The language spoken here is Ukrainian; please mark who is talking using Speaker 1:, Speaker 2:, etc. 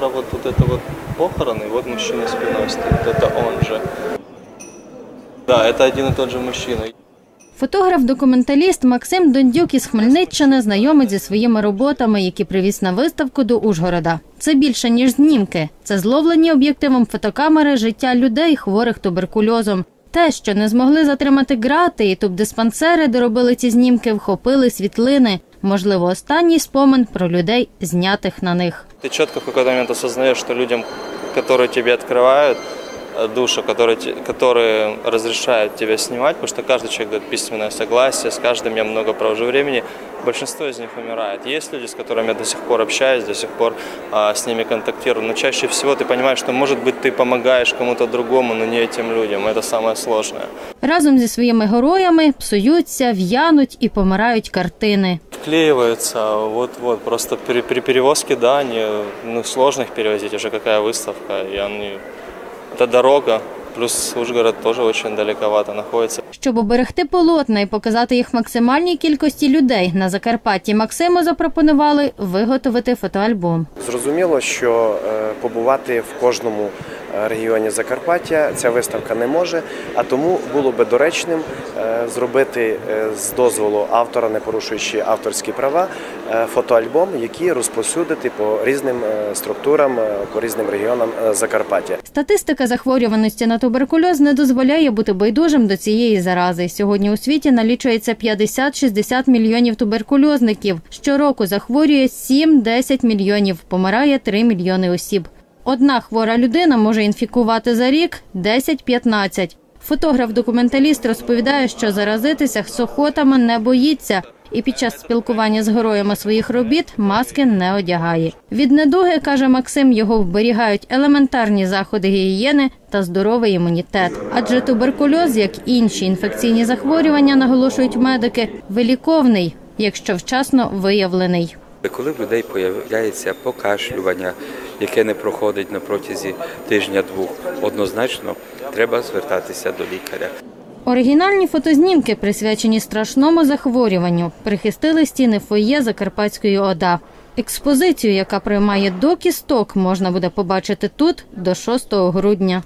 Speaker 1: про вот, вот это вот похороны, вот мужчина спиной стоит, это он же. Да, это один и тот же мужчина.
Speaker 2: Фотограф-документаліст Максим Дондюк із Хмельниччини знайомий зі своїми роботами, які привіз на виставку до Ужгорода. Це більше ніж знімки. Це зловлені об'єктивом фотокамери життя людей, хворих туберкульозом. Те, що не змогли затримати грати і тубдиспансери, де робили ці знімки, вхопили світлини. Можливо, останній спомин про людей, знятих на них.
Speaker 1: Ты четко в какой-то момент осознаешь, что людям, которые тебе открывают э, душу, которые, те- которые разрешают тебя снимать, потому что каждый человек дает письменное согласие, с каждым я много провожу времени, большинство из них умирает. Есть люди, с которыми я до сих пор общаюсь, до сих пор а, с ними контактирую, но чаще всего ты понимаешь, что, может быть, ты помогаешь кому-то другому, но не этим людям. Это самое сложное.
Speaker 2: Разом зі своїми героями псуються, в'януть і помирають картини.
Speaker 1: Вклеиваются, вот-вот, просто при, при перевозке, да, они, ну, сложно их перевозить, уже какая выставка, и они, это дорога, плюс Ужгород теж очень далековато знаходиться.
Speaker 2: Щоб оберегти полотна і показати їх максимальній кількості людей на Закарпатті, Максиму запропонували виготовити фотоальбом.
Speaker 3: Зрозуміло, що е, побувати в кожному регіоні Закарпаття ця виставка не може, а тому було би доречним е, зробити е, з дозволу автора, не порушуючи авторські права, е, фотоальбом, який розповсюдити по різним структурам, по різним регіонам Закарпаття.
Speaker 2: Статистика захворюваності на туберкульоз не дозволяє бути байдужим до цієї зарази. Сьогодні у світі налічується 50-60 мільйонів туберкульозників. Щороку захворює 7-10 мільйонів, помирає 3 мільйони осіб. Одна хвора людина може інфікувати за рік 10-15. Фотограф-документаліст розповідає, що заразитися сухотами не боїться. І під час спілкування з героями своїх робіт маски не одягає. Від недуги, каже Максим, його вберігають елементарні заходи гігієни та здоровий імунітет. Адже туберкульоз, як інші інфекційні захворювання, наголошують медики, виліковний, якщо вчасно виявлений.
Speaker 4: Коли в людей появляється покашлювання, яке не проходить на протязі тижня-двох, однозначно треба звертатися до лікаря.
Speaker 2: Оригінальні фотознімки, присвячені страшному захворюванню, прихистили стіни фоє Закарпатської ОДА. Експозицію, яка приймає до кісток, можна буде побачити тут до 6 грудня.